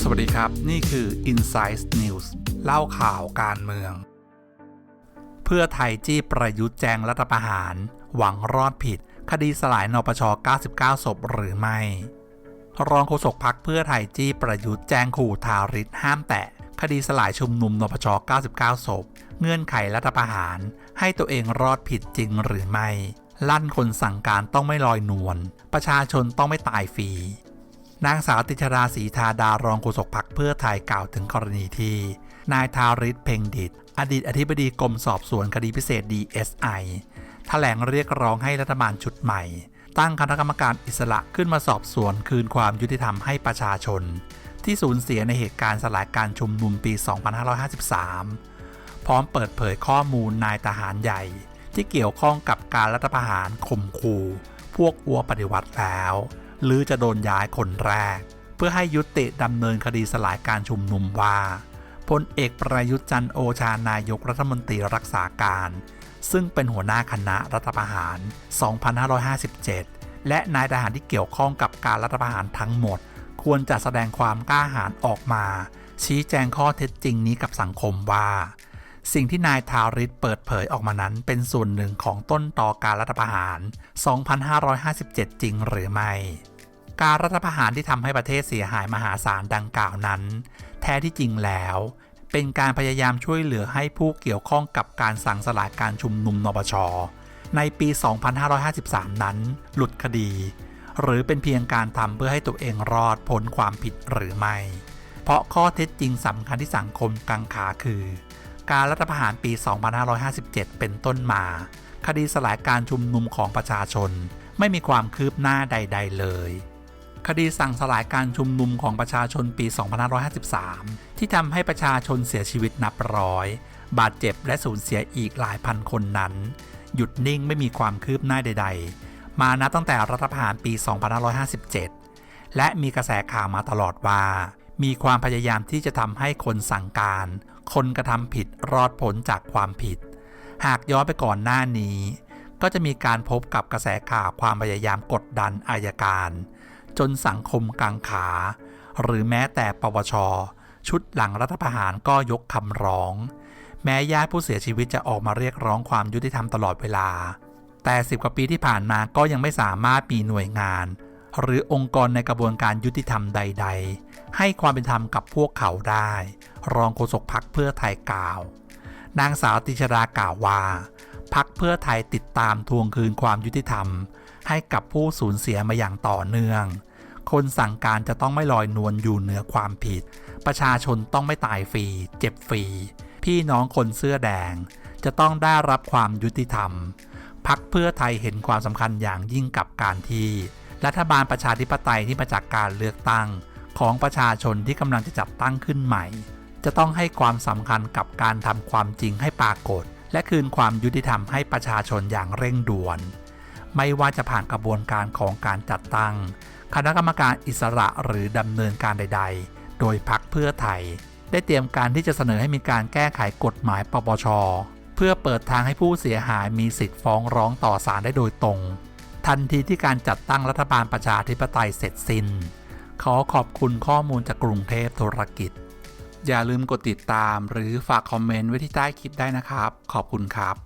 สวัสดีครับ นี่คือ Insight News เล่าข่าวการเมือง เพื่อไทยจี้ประยุทธ์แจงรัฐประหาร หวังรอดผิด คดีสลายนปช 99 ศพหรือไม่ รองโฆษกพักเพื่อไทยจี้ประยุทธ์แจงขู่ทาริศห้ามแตะคดีสลายชุมนุมนปช 99 ศพ เงื่อนไขรัฐประหาร ให้ตัวเองรอดผิดจริงหรือไม่ ลั่นคนสั่งการต้องไม่ลอยนวล ประชาชนต้องไม่ตายฟรี นางสาวติชราศรีธาดารองโฆษกพักเพื่อไทยกล่าวถึงกรณีที่ นายทาริศเพ่งดิต อดีตอธิบดีกรมสอบสวนคดีพิเศษ DSI แถลงเรียกร้องให้รัฐบาลชุดใหม่ ตั้งคณะกรรมการอิสระขึ้นมาสอบสวนคืนความยุติธรรมให้ประชาชน ที่สูญเสียในเหตุการณ์สลายการชุมนุมปี 2553 พร้อมเปิดเผยข้อมูลนายทหารใหญ่ ที่เกี่ยวข้องกับการรัฐประหารข่มขู่พวกอัวปฏิวัติแล้ว หรือจะโดนย้ายคนแรก เพื่อให้ยุติดำเนินคดีสลายการชุมนุมว่าพลเอกประยุทธ์จันโอชานายกรัฐมนตรีรักษาการ ซึ่งเป็นหัวหน้าคณะรัฐประหาร 2557 และนายทหารที่เกี่ยวข้องกับการรัฐประหารทั้งหมด ควรจะแสดงความกล้าหาญออกมา ชี้แจงข้อเท็จจริงนี้กับสังคมว่า สิ่งที่นายทาริศเปิดเผยออกมานั้นเป็นส่วนหนึ่งของต้นต่อการรัฐประหาร 2557 จริงหรือไม่ การรัฐประหารที่ทำให้ประเทศเสียหายมหาศาลดังกล่าวนั้น แท้ที่จริงแล้ว เป็นการพยายามช่วยเหลือให้ผู้เกี่ยวข้องกับการสั่งสลายการชุมนุมนปช ในปี 2553 นั้น หลุดคดี หรือเป็นเพียงการทำเพื่อให้ตัวเองรอดพ้นความผิดหรือไม่ เพราะข้อเท็จจริงสำคัญที่สังคมกังขาคือ การรัฐประหารปี 2557 เป็นต้นมา คดีสลายการชุมนุมของประชาชนไม่มีความคืบหน้าใด ๆ เลย คดีสั่งสลายการชุมนุมของประชาชนปี 2553 ที่ทำให้ประชาชนเสียชีวิตนับร้อย บาดเจ็บและสูญเสียอีกหลายพันคนนั้น หยุดนิ่งไม่มีความคืบหน้าใด ๆ มานับตั้งแต่รัฐประหารปี 2557 และมีกระแสข่าวมาตลอดว่า มีความพยายามที่จะทำให้คนสั่งการ คนกระทำผิดรอดพ้นจากความผิด หากย้อนไปก่อนหน้านี้ ก็จะมีการพบกับกระแสข่าวความพยายามกดดันอายการ จนสังคมกังขา หรือแม้แต่ปปชชุดหลังรัฐประหารก็ยกคำร้อง แม้ญาติผู้เสียชีวิตจะออกมาเรียกร้องความยุติธรรมตลอดเวลา แต่สิบกว่าปีที่ผ่านมาก็ยังไม่สามารถมีหน่วยงาน หรือองค์กรในกระบวนการยุติธรรมใด ๆ ให้ความเป็นธรรมกับพวกเขาได้ รองโฆษกพักเพื่อไทยกล่าว นางสาวติชรากล่าวว่า พักเพื่อไทยติดตามทวงคืนความยุติธรรม ให้กับผู้สูญเสียมาอย่างต่อเนื่อง คนสั่งการจะต้องไม่ลอยนวลอยู่เหนือความผิด ประชาชนต้องไม่ตายฟรี เจ็บฟรี พี่น้องคนเสื้อแดง จะต้องได้รับความยุติธรรมพักเพื่อไทยเห็นความสำคัญอย่างยิ่งกับการที่ รัฐบาลประชาธิปไตยที่มาจากการเลือกตั้ง ของประชาชนที่กำลังจะจัดตั้งขึ้นใหม่ จะต้องให้ความสำคัญกับการทำความจริงให้ปรากฏ และคืนความยุติธรรมให้ประชาชนอย่างเร่งด่วน ไม่ว่าจะผ่านกระบวนการของการจัดตั้ง คณะกรรมการอิสระหรือดำเนินการใด ๆ โดยพักเพื่อไทย ได้เตรียมการที่จะเสนอให้มีการแก้ไขกฎหมายปปชเพื่อเปิดทางให้ผู้เสียหายมีสิทธิ์ฟ้องร้องต่อศาลได้โดยตรง ทันทีที่การจัดตั้งรัฐบาลประชาธิปไตยเสร็จสิ้น ขอขอบคุณข้อมูลจากกรุงเทพธุรกิจ อย่าลืมกดติดตามหรือฝากคอมเมนต์ไว้ที่ใต้คลิปได้นะครับ ขอบคุณครับ